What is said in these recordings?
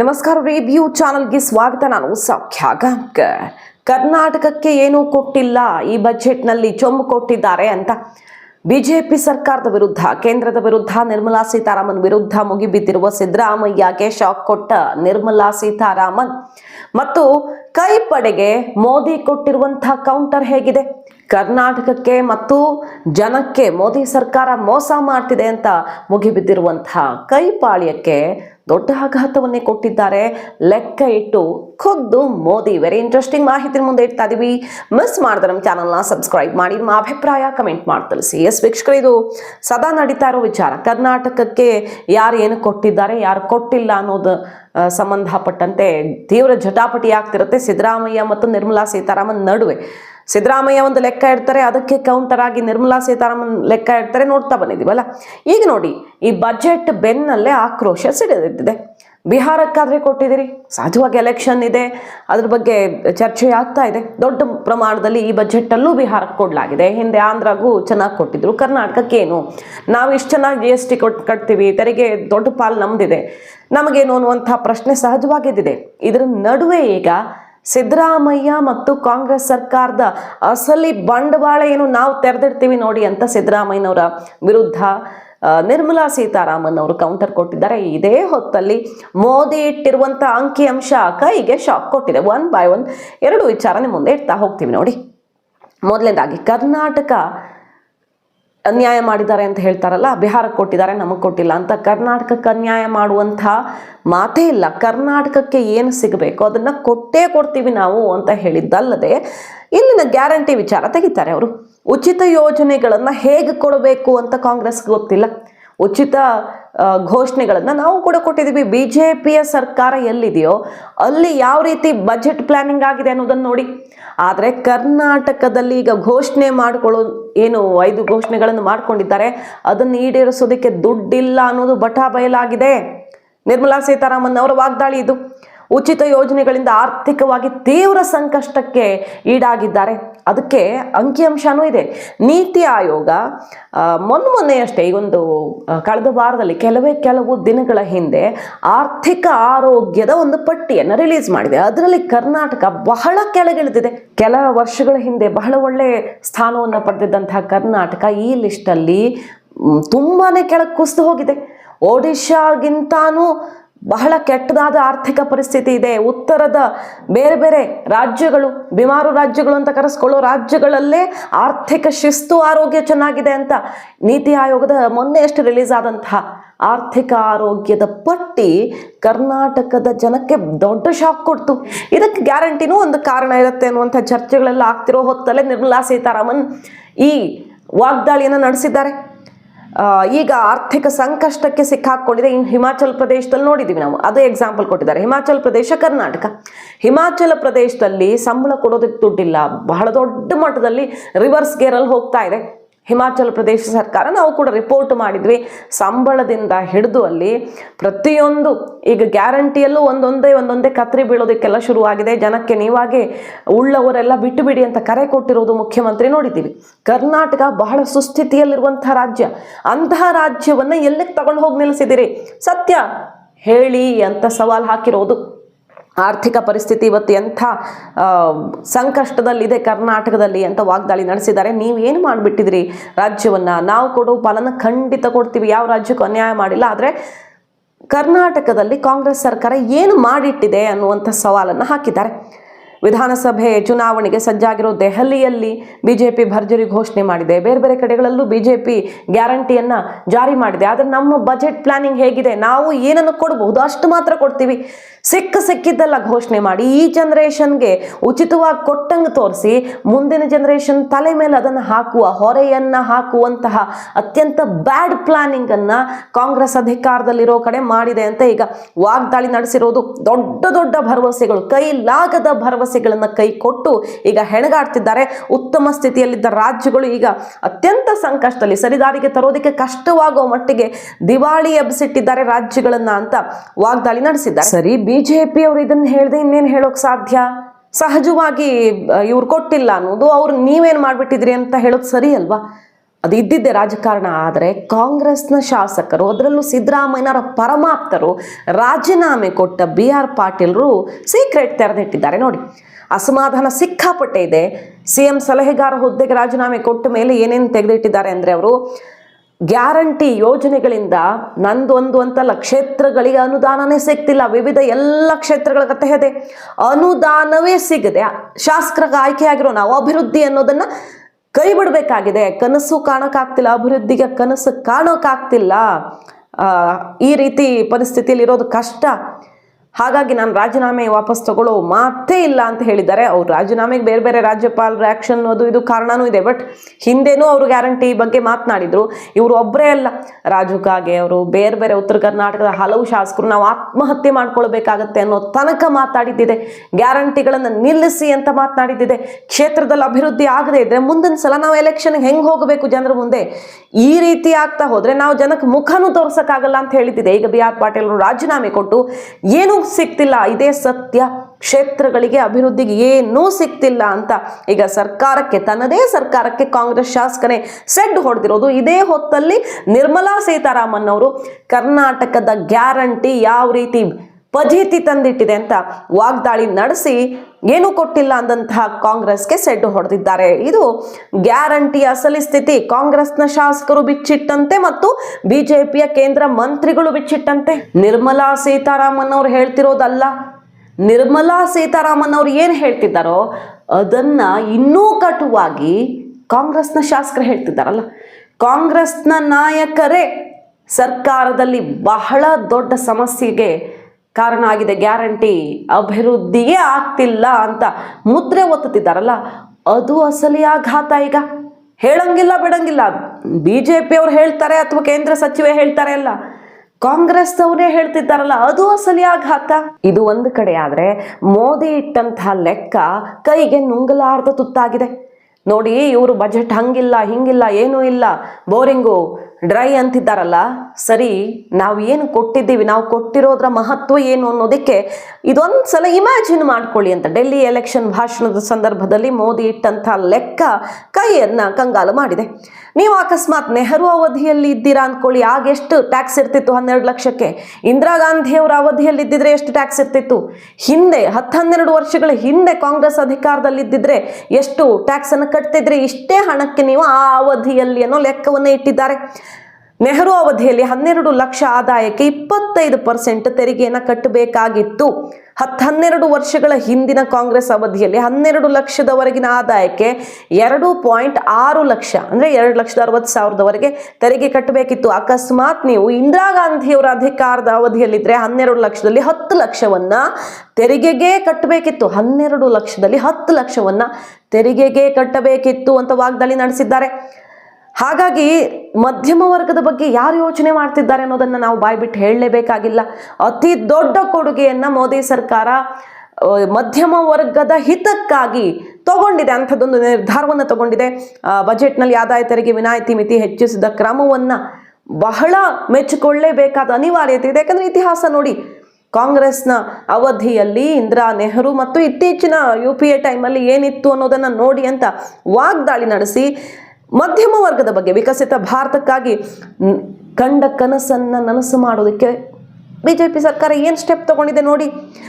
ನಮಸ್ಕಾರ ರಿವ್ಯೂ ಚಾನಲ್ಗೆ ಸ್ವಾಗತ. ನಾನು ಸೌಖ್ಯ ಗಂಗ. ಕರ್ನಾಟಕಕ್ಕೆ ಏನೂ ಕೊಟ್ಟಿಲ್ಲ, ಈ ಬಜೆಟ್ನಲ್ಲಿ ಚೊಂಬು ಕೊಟ್ಟಿದ್ದಾರೆ ಅಂತ ಬಿಜೆಪಿ ಸರ್ಕಾರದ ವಿರುದ್ಧ, ಕೇಂದ್ರದ ವಿರುದ್ಧ ನಿರ್ಮಲಾ ಸೀತಾರಾಮನ್ ವಿರುದ್ಧ ಮುಗಿಬಿದ್ದಿರುವ ಸಿದ್ದರಾಮಯ್ಯಗೆ ಶಾಕ್ ಕೊಟ್ಟ ನಿರ್ಮಲಾ ಸೀತಾರಾಮನ್. ಮತ್ತು ಕೈಪಡೆಗೆ ಮೋದಿ ಕೊಟ್ಟಿರುವಂತಹ ಕೌಂಟರ್ ಹೇಗಿದೆ? ಕರ್ನಾಟಕಕ್ಕೆ ಮತ್ತು ಜನಕ್ಕೆ ಮೋದಿ ಸರ್ಕಾರ ಮೋಸ ಮಾಡ್ತಿದೆ ಅಂತ ಮುಗಿಬಿದ್ದಿರುವಂತಹ ಕೈಪಾಳ್ಯಕ್ಕೆ ದೊಡ್ಡ ಆಘಾತವನ್ನೇ ಕೊಟ್ಟಿದ್ದಾರೆ. ಲೆಕ್ಕ ಇಟ್ಟು ಖುದ್ದು ಮೋದಿ. ವೆರಿ ಇಂಟ್ರೆಸ್ಟಿಂಗ್ ಮಾಹಿತಿ ಮುಂದೆ ಇಡ್ತಾ ಇದೀವಿ. ಮಿಸ್ ಮಾಡಿದ್ರೆ ನಮ್ಮ ಚಾನಲ್ನ ಸಬ್ಸ್ಕ್ರೈಬ್ ಮಾಡಿ. ನಿಮ್ಮ ಅಭಿಪ್ರಾಯ ಕಮೆಂಟ್ ಮಾಡಿ ತಿಳಿಸಿ. ಎಸ್ ವೀಕ್ಷಕರು, ಇದು ಸದಾ ನಡೀತಾ ಇರೋ ವಿಚಾರ. ಕರ್ನಾಟಕಕ್ಕೆ ಯಾರು ಏನು ಕೊಟ್ಟಿದ್ದಾರೆ, ಯಾರು ಕೊಟ್ಟಿಲ್ಲ ಅನ್ನೋದು ಸಂಬಂಧಪಟ್ಟಂತೆ ತೀವ್ರ ಜಟಾಪಟಿ ಆಗ್ತಿರುತ್ತೆ. ಸಿದ್ದರಾಮಯ್ಯ ಮತ್ತು ನಿರ್ಮಲಾ ಸೀತಾರಾಮನ್ ನಡುವೆ. ಸಿದ್ದರಾಮಯ್ಯ ಒಂದು ಲೆಕ್ಕ ಇಡ್ತಾರೆ, ಅದಕ್ಕೆ ಕೌಂಟರ್ ಆಗಿ ನಿರ್ಮಲಾ ಸೀತಾರಾಮನ್ ಲೆಕ್ಕ ಇಡ್ತಾರೆ ನೋಡ್ತಾ ಬಂದಿದ್ದೀವಲ್ಲ. ಈಗ ನೋಡಿ, ಈ ಬಜೆಟ್ ಬೆನ್ನಲ್ಲೇ ಆಕ್ರೋಶ ಸಿಡಿದಿದೆ ಬಿಹಾರಕ್ಕಾದರೆ ಕೊಟ್ಟಿದ್ದೀರಿ? ಸಹಜವಾಗಿ ಎಲೆಕ್ಷನ್ ಇದೆ, ಅದ್ರ ಬಗ್ಗೆ ಚರ್ಚೆ ಆಗ್ತಾ ಇದೆ. ದೊಡ್ಡ ಪ್ರಮಾಣದಲ್ಲಿ ಈ ಬಜೆಟಲ್ಲೂ ಬಿಹಾರಕ್ಕೆ ಕೊಡಲಾಗಿದೆ. ಹಿಂದೆ ಆಂಧ್ರಗೂ ಚೆನ್ನಾಗಿ ಕೊಟ್ಟಿದ್ರು ಕರ್ನಾಟಕಕ್ಕೇನು ನಾವು ಇಷ್ಟು ಚೆನ್ನಾಗಿ ಜಿ ಎಸ್ ಟಿ ಕೊಟ್ಟು ಕಟ್ತೀವಿ, ತೆರಿಗೆ ದೊಡ್ಡ ಪಾಲು ನಮ್ದಿದೆ. ನಮಗೇನು ಅನ್ನುವಂಥ ಪ್ರಶ್ನೆ ಸಹಜವಾಗಿದ್ದಿದೆ. ಇದರ ನಡುವೆ ಈಗ ಸಿದ್ದರಾಮಯ್ಯ ಮತ್ತು ಕಾಂಗ್ರೆಸ್ ಸರ್ಕಾರದ ಅಸಲಿ ಬಂಡವಾಳ ಏನು ನಾವು ತೆರೆದಿಡ್ತೀವಿ ನೋಡಿ ಅಂತ ಸಿದ್ದರಾಮಯ್ಯನವರ ವಿರುದ್ಧ ನಿರ್ಮಲಾ ಸೀತಾರಾಮನ್ ಅವರು ಕೌಂಟರ್ ಕೊಟ್ಟಿದ್ದಾರೆ. ಇದೇ ಹೊತ್ತಲ್ಲಿ ಮೋದಿ ಇಟ್ಟಿರುವಂಥ ಅಂಕಿಅಂಶ ಕೈಗೆ ಶಾಕ್ ಕೊಟ್ಟಿದೆ. ಒನ್ ಬೈ ಒನ್ ಎರಡು ವಿಚಾರನೆ ಮುಂದೆ ಇಡ್ತಾ ಹೋಗ್ತೀವಿ ನೋಡಿ. ಮೊದಲನೇದಾಗಿ ಕರ್ನಾಟಕ ಅನ್ಯಾಯ ಮಾಡಿದ್ದಾರೆ ಅಂತ ಹೇಳ್ತಾರಲ್ಲ, ಬಿಹಾರಕ್ಕೆ ಕೊಟ್ಟಿದ್ದಾರೆ, ನಮಗೆ ಕೊಟ್ಟಿಲ್ಲ ಅಂತ ಕರ್ನಾಟಕಕ್ಕೆ ಅನ್ಯಾಯ ಮಾಡುವಂಥ ಮಾತೇ ಇಲ್ಲ. ಕರ್ನಾಟಕಕ್ಕೆ ಏನು ಸಿಗಬೇಕು, ಅದನ್ನು ಕೊಟ್ಟೇ ಕೊಡ್ತೀವಿ ನಾವು ಅಂತ ಹೇಳಿದ್ದಲ್ಲದೆ, ಇಲ್ಲಿನ ಗ್ಯಾರಂಟಿ ವಿಚಾರ ತೆಗಿತಾರೆ ಅವರು. ಉಚಿತ ಯೋಜನೆಗಳನ್ನು ಹೇಗೆ ಕೊಡಬೇಕು ಅಂತ ಕಾಂಗ್ರೆಸ್ಗೆ ಗೊತ್ತಿಲ್ಲ. ಉಚಿತ ಘೋಷಣೆಗಳನ್ನು ನಾವು ಕೂಡ ಕೊಟ್ಟಿದ್ದೀವಿ. ಬಿ ಜೆ ಪಿಯ ಸರ್ಕಾರ ಎಲ್ಲಿದೆಯೋ ಅಲ್ಲಿ ಯಾವ ರೀತಿ ಬಜೆಟ್ ಪ್ಲಾನಿಂಗ್ ಆಗಿದೆ ಅನ್ನೋದನ್ನು ನೋಡಿ. ಆದರೆ ಕರ್ನಾಟಕದಲ್ಲಿ ಈಗ ಘೋಷಣೆ ಮಾಡಿಕೊಳ್ಳೋ, ಏನು ಐದು ಘೋಷಣೆಗಳನ್ನು ಮಾಡಿಕೊಂಡಿದ್ದಾರೆ. ಅದನ್ನು ಈಡೇರಿಸೋದಕ್ಕೆ ದುಡ್ಡಿಲ್ಲ ಅನ್ನೋದು ಬಟಾ ಬಯಲಾಗಿದೆ ನಿರ್ಮಲಾ ಸೀತಾರಾಮನ್ ಅವರ ವಾಗ್ದಾಳಿ ಇದು. ಉಚಿತ ಯೋಜನೆಗಳಿಂದ ಆರ್ಥಿಕವಾಗಿ ತೀವ್ರ ಸಂಕಷ್ಟಕ್ಕೆ ಈಡಾಗಿದ್ದಾರೆ. ಅದಕ್ಕೆ ಅಂಕಿಅಂಶನೂ ಇದೆ. ನೀತಿ ಆಯೋಗ ಮೊನ್ನೆ ಮೊನ್ನೆ ಮೊನ್ನೆಯಷ್ಟೇ ಈ ಒಂದು ಕಳೆದ ವಾರದಲ್ಲಿ ಕೆಲವೇ ಕೆಲವು ದಿನಗಳ ಹಿಂದೆ ಆರ್ಥಿಕ ಆರೋಗ್ಯದ ಒಂದು ಪಟ್ಟಿಯನ್ನು ರಿಲೀಸ್ ಮಾಡಿದೆ. ಅದರಲ್ಲಿ ಕರ್ನಾಟಕ ಬಹಳ ಕೆಳಗಿಳಿದಿದೆ. ಕೆಲ ವರ್ಷಗಳ ಹಿಂದೆ ಬಹಳ ಒಳ್ಳೆ ಸ್ಥಾನವನ್ನು ಪಡೆದಿದ್ದಂತಹ ಕರ್ನಾಟಕ ಈ ಲಿಸ್ಟಲ್ಲಿ ತುಂಬಾ ಕೆಳಗೆ ಕುಸಿದು ಹೋಗಿದೆ. ಒಡಿಶಾಗಿಂತಾನೂ ಬಹಳ ಕೆಟ್ಟದಾದ ಆರ್ಥಿಕ ಪರಿಸ್ಥಿತಿ ಇದೆ. ಉತ್ತರದ ಬೇರೆ ಬೇರೆ ರಾಜ್ಯಗಳು, ಬಿಮಾರು ರಾಜ್ಯಗಳು ಅಂತ ಕರೆಸ್ಕೊಳ್ಳೋ ರಾಜ್ಯಗಳಲ್ಲೇ ಆರ್ಥಿಕ ಶಿಸ್ತು, ಆರೋಗ್ಯ ಚೆನ್ನಾಗಿದೆ ಅಂತ ನೀತಿ ಆಯೋಗದ ಮೊನ್ನೆಯಷ್ಟು ರಿಲೀಸ್ ಆದಂತಹ ಆರ್ಥಿಕ ಆರೋಗ್ಯದ ಪಟ್ಟಿ ಕರ್ನಾಟಕದ ಜನಕ್ಕೆ ದೊಡ್ಡ ಶಾಕ್ ಕೊಡ್ತು. ಇದಕ್ಕೆ ಗ್ಯಾರಂಟಿನೂ ಒಂದು ಕಾರಣ ಇರುತ್ತೆ ಅನ್ನುವಂಥ ಚರ್ಚೆಗಳೆಲ್ಲ ಆಗ್ತಿರೋ ಹೊತ್ತಲ್ಲೇ ನಿರ್ಮಲಾ ಸೀತಾರಾಮನ್ ಈ ವಾಗ್ದಾಳಿಯನ್ನು ನಡೆಸಿದ್ದಾರೆ. ಈಗ ಆರ್ಥಿಕ ಸಂಕಷ್ಟಕ್ಕೆ ಸಿಕ್ಕಾಕೊಂಡಿದೆ. ಹಿಮಾಚಲ ಪ್ರದೇಶದಲ್ಲಿ ನೋಡಿದ್ದೀವಿ ನಾವು. ಅದು ಎಕ್ಸಾಂಪಲ್ ಕೊಟ್ಟಿದ್ದಾರೆ. ಹಿಮಾಚಲ ಪ್ರದೇಶ, ಕರ್ನಾಟಕ. ಹಿಮಾಚಲ ಪ್ರದೇಶದಲ್ಲಿ ಸಂಬಳ ಕೊಡೋದಕ್ಕೆ ದುಡ್ಡಿಲ್ಲ. ಬಹಳ ದೊಡ್ಡ ಮಟ್ಟದಲ್ಲಿ ರಿವರ್ಸ್ ಗೇರಲ್ಲಿ ಹೋಗ್ತಾ ಇದೆ. ಹಿಮಾಚಲ ಪ್ರದೇಶ ಸರ್ಕಾರ ನಾವು ಕೂಡ ರಿಪೋರ್ಟ್ ಮಾಡಿದ್ವಿ. ಸಂಬಳದಿಂದ ಹಿಡಿದು ಅಲ್ಲಿ ಪ್ರತಿಯೊಂದು ಈಗ ಗ್ಯಾರಂಟಿಯಲ್ಲೂ ಒಂದೊಂದೇ ಒಂದೊಂದೇ ಕತ್ರಿ ಬೀಳೋದಕ್ಕೆಲ್ಲ ಶುರುವಾಗಿದೆ. ಜನಕ್ಕೆ ನೀವಾಗೆ ಉಳ್ಳವರೆಲ್ಲ ಬಿಟ್ಟು ಬಿಡಿ ಅಂತ ಕರೆ ಕೊಟ್ಟಿರೋದು ಮುಖ್ಯಮಂತ್ರಿ ನೋಡಿದ್ದೀವಿ. ಕರ್ನಾಟಕ ಬಹಳ ಸುಸ್ಥಿತಿಯಲ್ಲಿರುವಂತಹ ರಾಜ್ಯ. ಅಂತಹ ರಾಜ್ಯವನ್ನು ಎಲ್ಲಿಗೆ ತಗೊಂಡು ಹೋಗಿ ನಿಲ್ಲಿಸಿದಿರಿ ಸತ್ಯ ಹೇಳಿ ಅಂತ ಸವಾಲು ಹಾಕಿರೋದು. ಆರ್ಥಿಕ ಪರಿಸ್ಥಿತಿ ಇವತ್ತು ಎಂಥ ಸಂಕಷ್ಟದಲ್ಲಿದೆ ಕರ್ನಾಟಕದಲ್ಲಿ ಅಂತ ವಾಗ್ದಾಳಿ ನಡೆಸಿದ್ದಾರೆ. ನೀವು ಏನು ಮಾಡಿಬಿಟ್ಟಿದ್ರಿ ರಾಜ್ಯವನ್ನು? ನಾವು ಕೊಡೋ ಪಾಲನ್ನು ಖಂಡಿತ ಕೊಡ್ತೀವಿ. ಯಾವ ರಾಜ್ಯಕ್ಕೂ ಅನ್ಯಾಯ ಮಾಡಿಲ್ಲ. ಆದರೆ ಕರ್ನಾಟಕದಲ್ಲಿ ಕಾಂಗ್ರೆಸ್ ಸರ್ಕಾರ ಏನು ಮಾಡಿಟ್ಟಿದೆ ಅನ್ನುವಂಥ ಸವಾಲನ್ನು ಹಾಕಿದ್ದಾರೆ. ವಿಧಾನಸಭೆ ಚುನಾವಣೆಗೆ ಸಜ್ಜಾಗಿರೋ ದೆಹಲಿಯಲ್ಲಿ ಬಿಜೆಪಿ ಭರ್ಜರಿ ಘೋಷಣೆ ಮಾಡಿದೆ. ಬೇರೆ ಬೇರೆ ಕಡೆಗಳಲ್ಲೂ ಬಿಜೆಪಿ ಗ್ಯಾರಂಟಿಯನ್ನು ಜಾರಿ ಮಾಡಿದೆ. ಆದರೆ ನಮ್ಮ ಬಜೆಟ್ ಪ್ಲಾನಿಂಗ್ ಹೇಗಿದೆ? ನಾವು ಏನನ್ನು ಕೊಡಬಹುದು ಅಷ್ಟು ಮಾತ್ರ ಕೊಡ್ತೀವಿ. ಸಿಕ್ಕ ಸಿಕ್ಕಿದ್ದೆಲ್ಲ ಘೋಷಣೆ ಮಾಡಿ ಈ ಜನರೇಷನ್ಗೆ ಉಚಿತವಾಗಿ ಕೊಟ್ಟಂಗೆ ತೋರಿಸಿ ಮುಂದಿನ ಜನರೇಷನ್ ತಲೆ ಮೇಲೆ ಅದನ್ನು ಹಾಕುವ, ಹೊರೆಯನ್ನ ಹಾಕುವಂತಹ ಅತ್ಯಂತ ಬ್ಯಾಡ್ ಪ್ಲಾನಿಂಗ್ ಅನ್ನ ಕಾಂಗ್ರೆಸ್ ಅಧಿಕಾರದಲ್ಲಿರೋ ಕಡೆ ಮಾಡಿದೆ ಅಂತ ಈಗ ವಾಗ್ದಾಳಿ ನಡೆಸಿರೋದು ದೊಡ್ಡ ದೊಡ್ಡ ಭರವಸೆಗಳು ಕೈಲಾಗದ ಭರವಸೆಗಳನ್ನ ಕೈ ಕೊಟ್ಟು ಈಗ ಹೆಣಗಾಡ್ತಿದ್ದಾರೆ. ಉತ್ತಮ ಸ್ಥಿತಿಯಲ್ಲಿದ್ದ ರಾಜ್ಯಗಳು ಈಗ ಅತ್ಯಂತ ಸಂಕಷ್ಟದಲ್ಲಿ ಸರಿದಾರಿಗೆ ತರೋದಕ್ಕೆ ಕಷ್ಟವಾಗುವ ಮಟ್ಟಿಗೆ ದಿವಾಳಿ ಎಬ್ಸಿಟ್ಟಿದ್ದಾರೆ ರಾಜ್ಯಗಳನ್ನ ಅಂತ ವಾಗ್ದಾಳಿ ನಡೆಸಿದ್ದಾರೆ. ಸರಿ ಬಿಜೆಪಿ ಅವರು ಇದನ್ನ ಹೇಳ್ದೆ ಇನ್ನೇನು ಹೇಳೋಕ್ ಸಾಧ್ಯ? ಸಹಜವಾಗಿ ಇವ್ರು ಕೊಟ್ಟಿಲ್ಲ ಅನ್ನೋದು ಅವ್ರು ನೀವೇನು ಮಾಡ್ಬಿಟ್ಟಿದ್ರಿ ಅಂತ ಹೇಳೋದು ಸರಿ ಅಲ್ವಾ? ಅದು ಇದ್ದಿದ್ದೆ ರಾಜಕಾರಣ. ಆದರೆ ಕಾಂಗ್ರೆಸ್ನ ಶಾಸಕರು, ಅದರಲ್ಲೂ ಸಿದ್ದರಾಮಯ್ಯನವರ ಪರಮಾಪ್ತರು ರಾಜೀನಾಮೆ ಕೊಟ್ಟ ಬಿ ಆರ್ ಪಾಟೀಲ್ರು ಸೀಕ್ರೆಟ್ ತೆರೆದಿಟ್ಟಿದ್ದಾರೆ ನೋಡಿ. ಅಸಮಾಧಾನ ಸಿಕ್ಕಾಪಟ್ಟೆ ಇದೆ. ಸಿ ಎಂ ಸಲಹೆಗಾರ ಹುದ್ದೆಗೆ ರಾಜೀನಾಮೆ ಕೊಟ್ಟ ಮೇಲೆ ಏನೇನು ತೆಗೆದಿಟ್ಟಿದ್ದಾರೆ ಅಂದರೆ ಅವರು ಗ್ಯಾರಂಟಿ ಯೋಜನೆಗಳಿಂದ ನಂದೊಂದು ಅಂತಲ್ಲ ಕ್ಷೇತ್ರಗಳಿಗೆ ಅನುದಾನನೇ ಸಿಗ್ತಿಲ್ಲ. ವಿವಿಧ ಎಲ್ಲ ಕ್ಷೇತ್ರಗಳ ಕಥೆ ಇದೆ ಅನುದಾನವೇ ಸಿಗದೆ ಶಾಸಕರಿಗೆ ಆಯ್ಕೆಯಾಗಿರೋ ನಾವು ಅಭಿವೃದ್ಧಿ ಅನ್ನೋದನ್ನ ಕೈ ಬಿಡಬೇಕಾಗಿದೆ ಕನಸು ಕಾಣೋಕ್ಕಾಗ್ತಿಲ್ಲ. ಅಭಿವೃದ್ಧಿಗೆ ಕನಸು ಕಾಣೋಕ್ಕಾಗ್ತಿಲ್ಲ. ಈ ರೀತಿ ಪರಿಸ್ಥಿತಿಯಲ್ಲಿ ಇರೋದು ಕಷ್ಟ. ಹಾಗಾಗಿ ನಾನು ರಾಜೀನಾಮೆ ವಾಪಸ್ ತಗೊಳ್ಳೋ ಮಾತೇ ಇಲ್ಲ ಅಂತ ಹೇಳಿದ್ದಾರೆ. ಅವ್ರು ರಾಜೀನಾಮೆಗೆ ಬೇರೆ ಬೇರೆ ರಾಜ್ಯಪಾಲರ ಆ್ಯಕ್ಷನ್ ಅದು ಇದು ಕಾರಣನೂ ಇದೆ. ಬಟ್ ಹಿಂದೆನೂ ಅವರು ಗ್ಯಾರಂಟಿ ಬಗ್ಗೆ ಮಾತನಾಡಿದ್ರು. ಇವರು ಒಬ್ಬರೇ ಅಲ್ಲ. ರಾಜು ಕಾಗೆ ಅವರು ಬೇರೆ ಬೇರೆ ಉತ್ತರ ಕರ್ನಾಟಕದ ಹಲವು ಶಾಸಕರು ನಾವು ಆತ್ಮಹತ್ಯೆ ಮಾಡ್ಕೊಳ್ಬೇಕಾಗತ್ತೆ ಅನ್ನೋ ತನಕ ಮಾತಾಡಿದ್ದಿದೆ. ಗ್ಯಾರಂಟಿಗಳನ್ನು ನಿಲ್ಲಿಸಿ ಅಂತ ಮಾತನಾಡಿದ್ದಿದೆ. ಕ್ಷೇತ್ರದಲ್ಲಿ ಅಭಿವೃದ್ಧಿ ಆಗದೇ ಇದ್ರೆ ಮುಂದಿನ ಸಲ ನಾವು ಎಲೆಕ್ಷನ್ಗೆ ಹೆಂಗೆ ಹೋಗಬೇಕು ಜನರ ಮುಂದೆ? ಈ ರೀತಿ ಆಗ್ತಾ ಹೋದರೆ ನಾವು ಜನಕ್ಕೆ ಮುಖನೂ ತೋರ್ಸಕ್ಕಾಗಲ್ಲ ಅಂತ ಹೇಳಿದ್ದಿದೆ. ಈಗ ಬಿ ಆರ್ ಪಾಟೀಲ್ ರಾಜೀನಾಮೆ ಕೊಟ್ಟು ಏನೂ ಸಿಗ್ತಿಲ್ಲ. ಇದೇ ಸತ್ಯ. ಕ್ಷೇತ್ರಗಳಿಗೆ ಅಭಿವೃದ್ಧಿಗೆ ಏನೂ ಸಿಗ್ತಿಲ್ಲ ಅಂತ. ಈಗ ಸರ್ಕಾರಕ್ಕೆ, ತನ್ನದೇ ಸರ್ಕಾರಕ್ಕೆ ಕಾಂಗ್ರೆಸ್ ಶಾಸಕನೇ ಸೆಡ್ ಹೊಡೆದಿರೋದು ಇದೇ ಹೊತ್ತಲ್ಲಿ ನಿರ್ಮಲಾ ಸೀತಾರಾಮನ್ ಅವರು. ಕರ್ನಾಟಕದ ಗ್ಯಾರಂಟಿ ಯಾವ ರೀತಿ ಫಜೀತಿ ತಂದಿಟ್ಟಿದೆ ಅಂತ ವಾಗ್ದಾಳಿ ನಡೆಸಿ ಏನೂ ಕೊಟ್ಟಿಲ್ಲ ಅಂದಂತಹ ಕಾಂಗ್ರೆಸ್ಗೆ ಸೆಡ್ಡು ಹೊಡೆದಿದ್ದಾರೆ. ಇದು ಗ್ಯಾರಂಟಿ ಅಸಲಿ ಸ್ಥಿತಿ. ಕಾಂಗ್ರೆಸ್ನ ಶಾಸಕರು ಬಿಚ್ಚಿಟ್ಟಂತೆ ಮತ್ತು ಬಿಜೆಪಿಯ ಕೇಂದ್ರ ಮಂತ್ರಿಗಳು ಬಿಚ್ಚಿಟ್ಟಂತೆ. ನಿರ್ಮಲಾ ಸೀತಾರಾಮನ್ ಅವರು ಹೇಳ್ತಿರೋದಲ್ಲ. ನಿರ್ಮಲಾ ಸೀತಾರಾಮನ್ ಅವ್ರು ಏನು ಹೇಳ್ತಿದ್ದಾರೋ ಅದನ್ನ ಇನ್ನೂ ಕಟುವಾಗಿ ಕಾಂಗ್ರೆಸ್ನ ಶಾಸಕರು ಹೇಳ್ತಿದ್ದಾರಲ್ಲ. ಕಾಂಗ್ರೆಸ್ನ ನಾಯಕರೇ ಸರ್ಕಾರದಲ್ಲಿ ಬಹಳ ದೊಡ್ಡ ಸಮಸ್ಯೆಗೆ ಕಾರಣ ಆಗಿದೆ ಗ್ಯಾರಂಟಿ ಅಭಿವೃದ್ಧಿಯೇ ಆಗ್ತಿಲ್ಲ ಅಂತ ಮುದ್ರೆ ಒತ್ತುತ್ತಿದ್ದಾರಲ್ಲ, ಅದು ಅಸಲಿ ಆಘಾತ ಈಗ. ಹೇಳಂಗಿಲ್ಲ, ಬಿಡಂಗಿಲ್ಲ. ಬಿ ಜೆ ಪಿಯವ್ರು ಹೇಳ್ತಾರೆ ಅಥವಾ ಕೇಂದ್ರ ಸಚಿವೆ ಹೇಳ್ತಾರೆ ಅಲ್ಲ ಕಾಂಗ್ರೆಸ್ನವರೇ ಹೇಳ್ತಿದ್ದಾರಲ್ಲ, ಅದು ಅಸಲಿ ಆಘಾತ. ಇದು ಒಂದು ಕಡೆ ಆದ್ರೆ ಮೋದಿ ಇಟ್ಟಂತಹ ಲೆಕ್ಕ ಕೈಗೆ ನುಂಗಲಾರ್ದ ತುತ್ತಾಗಿದೆ. ನೋಡಿ, ಇವರು ಬಜೆಟ್ ಹಂಗಿಲ್ಲ, ಹಿಂಗಿಲ್ಲ, ಏನೂ ಇಲ್ಲ. ಬೋರಿಂಗು ಡ್ರೈ ಅಂತಿದ್ದಾರಲ್ಲ, ಸರಿ, ನಾವು ಏನು ಕೊಟ್ಟಿದ್ದೀವಿ, ನಾವು ಕೊಟ್ಟಿರೋದ್ರ ಮಹತ್ವ ಏನು ಅನ್ನೋದಕ್ಕೆ ಇದೊಂದು ಸಲ ಇಮ್ಯಾಜಿನ್ ಮಾಡ್ಕೊಳ್ಳಿ ಅಂತ ಡೆಲ್ಲಿ ಎಲೆಕ್ಷನ್ ಭಾಷಣದ ಸಂದರ್ಭದಲ್ಲಿ ಮೋದಿ ಇಟ್ಟಂಥ ಲೆಕ್ಕ ಕೈಯನ್ನ ಕಂಗಾಲು ಮಾಡಿದೆ. ನೀವು ಅಕಸ್ಮಾತ್ ನೆಹರು ಅವಧಿಯಲ್ಲಿ ಇದ್ದೀರಾ ಅಂದ್ಕೊಳ್ಳಿ ಆಗ ಎಷ್ಟು ಟ್ಯಾಕ್ಸ್ ಇರ್ತಿತ್ತು ಹನ್ನೆರಡು ಲಕ್ಷಕ್ಕೆ? ಇಂದಿರಾ ಗಾಂಧಿಯವರ ಅವಧಿಯಲ್ಲಿ ಇದ್ದಿದ್ರೆ ಎಷ್ಟು ಟ್ಯಾಕ್ಸ್ ಇರ್ತಿತ್ತು? ಹಿಂದೆ ಹತ್ತು ಹನ್ನೆರಡು ವರ್ಷಗಳ ಹಿಂದೆ ಕಾಂಗ್ರೆಸ್ ಅಧಿಕಾರದಲ್ಲಿ ಇದ್ದಿದ್ರೆ ಎಷ್ಟು ಟ್ಯಾಕ್ಸ್ ಅನ್ನು ಕಟ್ತಿದ್ರೆ? ಇಷ್ಟೇ ಹಣಕ್ಕೆ ನೀವು ಆ ಅವಧಿಯಲ್ಲಿ ಅನ್ನೋ ಲೆಕ್ಕವನ್ನು ಇಟ್ಟಿದ್ದಾರೆ. ನೆಹರು ಅವಧಿಯಲ್ಲಿ ಹನ್ನೆರಡು ಲಕ್ಷ ಆದಾಯಕ್ಕೆ ಇಪ್ಪತ್ತೈದು ಪರ್ಸೆಂಟ್ ತೆರಿಗೆಯನ್ನು ಕಟ್ಟಬೇಕಾಗಿತ್ತು. ಹತ್ತು ಹನ್ನೆರಡು ವರ್ಷಗಳ ಹಿಂದಿನ ಕಾಂಗ್ರೆಸ್ ಅವಧಿಯಲ್ಲಿ ಹನ್ನೆರಡು ಲಕ್ಷದವರೆಗಿನ ಆದಾಯಕ್ಕೆ ಎರಡು ಪಾಯಿಂಟ್ ಆರು ಲಕ್ಷ, ಅಂದರೆ ಎರಡು ಲಕ್ಷದ ಅರವತ್ತು ಸಾವಿರದವರೆಗೆ ತೆರಿಗೆ ಕಟ್ಟಬೇಕಿತ್ತು. ಅಕಸ್ಮಾತ್ ನೀವು ಇಂದಿರಾ ಗಾಂಧಿಯವರ ಅಧಿಕಾರದ ಅವಧಿಯಲ್ಲಿದ್ದರೆ ಹನ್ನೆರಡು ಲಕ್ಷದಲ್ಲಿ ಹತ್ತು ಲಕ್ಷವನ್ನು ತೆರಿಗೆಗೆ ಕಟ್ಟಬೇಕಿತ್ತು. ಹನ್ನೆರಡು ಲಕ್ಷದಲ್ಲಿ ಹತ್ತು ಲಕ್ಷವನ್ನು ತೆರಿಗೆಗೆ ಕಟ್ಟಬೇಕಿತ್ತು ಅಂತ ವಾಗ್ದಾಳಿ ನಡೆಸಿದ್ದಾರೆ. ಹಾಗಾಗಿ ಮಧ್ಯಮ ವರ್ಗದ ಬಗ್ಗೆ ಯಾರು ಯೋಚನೆ ಮಾಡ್ತಿದ್ದಾರೆ ಅನ್ನೋದನ್ನ ನಾವು ಬಾಯ್ಬಿಟ್ಟು ಹೇಳಲೇಬೇಕಾಗಿಲ್ಲ. ಅತಿ ದೊಡ್ಡ ಕೊಡುಗೆಯನ್ನ ಮೋದಿ ಸರ್ಕಾರ ಮಧ್ಯಮ ವರ್ಗದ ಹಿತಕ್ಕಾಗಿ ತಗೊಂಡಿದೆ, ಅಂಥದ್ದೊಂದು ನಿರ್ಧಾರವನ್ನು ತಗೊಂಡಿದೆ. ಬಜೆಟ್ನಲ್ಲಿ ಆದಾಯ ತೆರಿಗೆ ವಿನಾಯಿತಿ ಮಿತಿ ಹೆಚ್ಚಿಸಿದ ಕ್ರಮವನ್ನ ಬಹಳ ಮೆಚ್ಚಿಕೊಳ್ಳೇಬೇಕಾದ ಅನಿವಾರ್ಯತೆ ಇದೆ. ಯಾಕಂದರೆ ಇತಿಹಾಸ ನೋಡಿ, ಕಾಂಗ್ರೆಸ್ನ ಅವಧಿಯಲ್ಲಿ ಇಂದಿರಾ ನೆಹರು ಮತ್ತು ಇತ್ತೀಚಿನ ಯು ಪಿ ಎ ಟೈಮಲ್ಲಿ ಏನಿತ್ತು ಅನ್ನೋದನ್ನ ನೋಡಿ ಅಂತ ವಾಗ್ದಾಳಿ ನಡೆಸಿ ಮಧ್ಯಮ ವರ್ಗದ ಬಗ್ಗೆ ವಿಕಸಿತ ಭಾರತಕ್ಕಾಗಿ ನ್- ಕಂಡ ಕನಸನ್ನ ನನಸು ಮಾಡೋದಕ್ಕೆ ಬಿಜೆಪಿ ಸರ್ಕಾರ ಏನು ಸ್ಟೆಪ್ ತಗೊಂಡಿದೆ ನೋಡಿ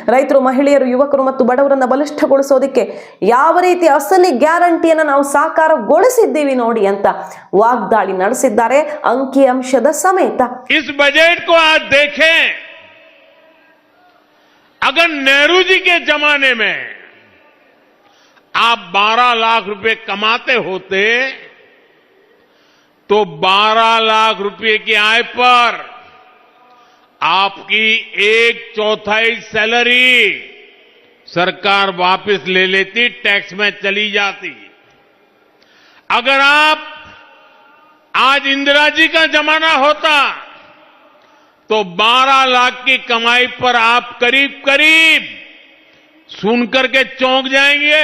ರೈತರು ಮಹಿಳೆಯರು ಯುವಕರು ಮತ್ತು ಬಡವರನ್ನ ಬಲಿಷ್ಠಗೊಳಿಸೋದಕ್ಕೆ ಯಾವ ರೀತಿ ಅಸಲಿ ಗ್ಯಾರಂಟಿಯನ್ನು ನಾವು ಸಾಕಾರಗೊಳಿಸಿದ್ದೀವಿ ನೋಡಿ ಅಂತ ವಾಗ್ದಾಳಿ ನಡೆಸಿದ್ದಾರೆ ಅಂಕಿ ಅಂಶದ ಸಮೇತ इस बजट को आज देखें अगर नेहरू जी के जमाने में आप 12 लाख रुपए कमाते होते तो 12 लाख रुपए की आय पर आपकी एक चौथाई सैलरी सरकार वापस ले लेती, टैक्स में चली जाती। अगर आप आज इंदिरा जी का जमाना होता तो 12 लाख की कमाई पर आप करीब करीब सुनकर के चौंक जाएँगे।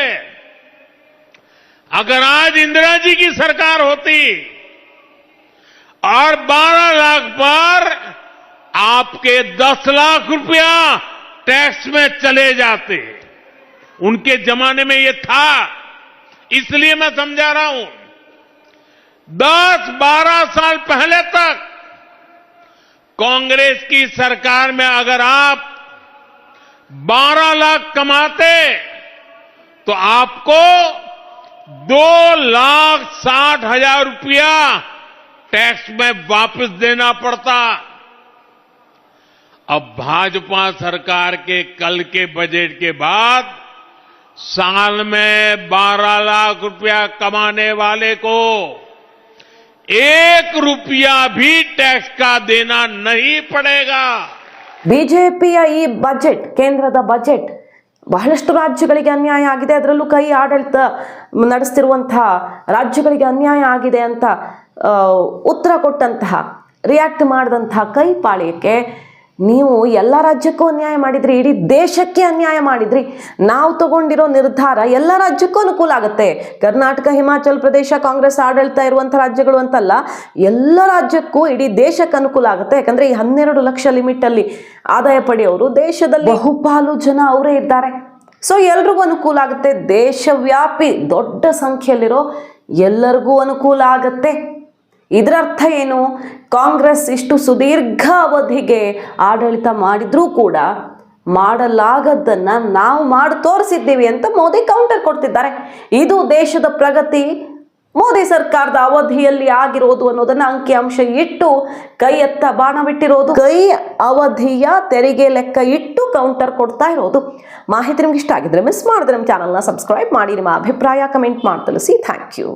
अगर आज इंदिरा जी की सरकार होती और 12 लाख पर आपके 10 लाख रुपया टैक्स में चले जाते उनके जमाने में ये था। इसलिए मैं समझा रहा हूँ, दस बारह साल पहले तक कांग्रेस की सरकार में अगर आप 12 लाख कमाते तो आपको दो लाख साठ हज़ार रुपया टैक्स में वापस देना पड़ता अब भाजपा सरकार के कल के बजट के बाद साल में 12 लाख रुपया कमाने वाले को एक रुपया भी टैक्स का देना नहीं पड़ेगा ಬಿಜೆಪಿಯ ಈ ಬಜೆಟ್ ಕೇಂದ್ರದ ಬಜೆಟ್ ಬಹಳಷ್ಟು ರಾಜ್ಯಗಳಿಗೆ ಅನ್ಯಾಯ ಆಗಿದೆ ಅದರಲ್ಲೂ ಕೈ ಆಡಳಿತ ನಡೆಸ್ತಿರುವಂತಹ ರಾಜ್ಯಗಳಿಗೆ ಅನ್ಯಾಯ ಆಗಿದೆ ಅಂತ ಆ, ಉತ್ತರ ಕೊಟ್ಟಂತಹ ರಿಯಾಕ್ಟ್ ಮಾಡಿದಂತಹ ಕೈ ಪಾಳ್ಯಕ್ಕೆ ನೀವು ಎಲ್ಲ ರಾಜ್ಯಕ್ಕೂ ಅನ್ಯಾಯ ಮಾಡಿದ್ರಿ, ಇಡೀ ದೇಶಕ್ಕೆ ಅನ್ಯಾಯ ಮಾಡಿದ್ರಿ. ನಾವು ತಗೊಂಡಿರೋ ನಿರ್ಧಾರ ಎಲ್ಲ ರಾಜ್ಯಕ್ಕೂ ಅನುಕೂಲ ಆಗುತ್ತೆ. ಕರ್ನಾಟಕ, ಹಿಮಾಚಲ ಪ್ರದೇಶ, ಕಾಂಗ್ರೆಸ್, ಆಡಳಿತ ಇರುವಂಥ ರಾಜ್ಯಗಳು ಅಂತಲ್ಲ, ಎಲ್ಲ ರಾಜ್ಯಕ್ಕೂ ಇಡೀ ದೇಶಕ್ಕೆ ಅನುಕೂಲ ಆಗುತ್ತೆ. ಯಾಕಂದ್ರೆ ಈ ಹನ್ನೆರಡು ಲಕ್ಷ ಲಿಮಿಟ್ ಅಲ್ಲಿ ಆದಾಯ ಪಡೆಯೋರು ದೇಶದಲ್ಲಿ ಬಹುಪಾಲು ಜನ ಅವರೇ ಇದ್ದಾರೆ. ಸೊ ಎಲ್ರಿಗೂ ಅನುಕೂಲ ಆಗುತ್ತೆ. ದೇಶವ್ಯಾಪಿ ದೊಡ್ಡ ಸಂಖ್ಯೆಯಲ್ಲಿರೋ ಎಲ್ಲರಿಗೂ ಅನುಕೂಲ ಆಗತ್ತೆ. ಇದರ ಅರ್ಥ ಏನು? ಕಾಂಗ್ರೆಸ್ ಇಷ್ಟು ಸುದೀರ್ಘ ಅವಧಿಗೆ ಆಡಳಿತ ಮಾಡಿದ್ರೂ ಕೂಡ ಮಾಡಲಾಗದ್ದನ್ನ ನಾವು ಮಾಡಿ ತೋರಿಸಿದ್ದೀವಿ ಅಂತ ಮೋದಿ ಕೌಂಟರ್ ಕೊಡ್ತಿದ್ದಾರೆ. ಇದು ದೇಶದ ಪ್ರಗತಿ. ಮೋದಿ ಸರ್ಕಾರದ ಅವಧಿಯಲ್ಲಿ ಆಗಿರೋದು ಅನ್ನೋದನ್ನ ಅಂಕಿಅಂಶ ಇಟ್ಟು ಕೈ ಎತ್ತ ಬಾಣ ಬಿಟ್ಟಿರೋದು. ಕೈ ಅವಧಿಯ ತೆರಿಗೆ ಲೆಕ್ಕ ಇಟ್ಟು ಕೌಂಟರ್ ಕೊಡ್ತಾ ಇರೋದು. ಮಾಹಿತಿ ನಿಮ್ಗೆ ಇಷ್ಟ ಆಗಿದ್ರೆ ಮಿಸ್ ಮಾಡಿದ್ರೆ ನಮ್ಮ ಚಾನಲ್ನ ಸಬ್ಸ್ಕ್ರೈಬ್ ಮಾಡಿ, ನಿಮ್ಮ ಅಭಿಪ್ರಾಯ ಕಮೆಂಟ್ ಮಾಡಿ ಥ್ಯಾಂಕ್ ಯು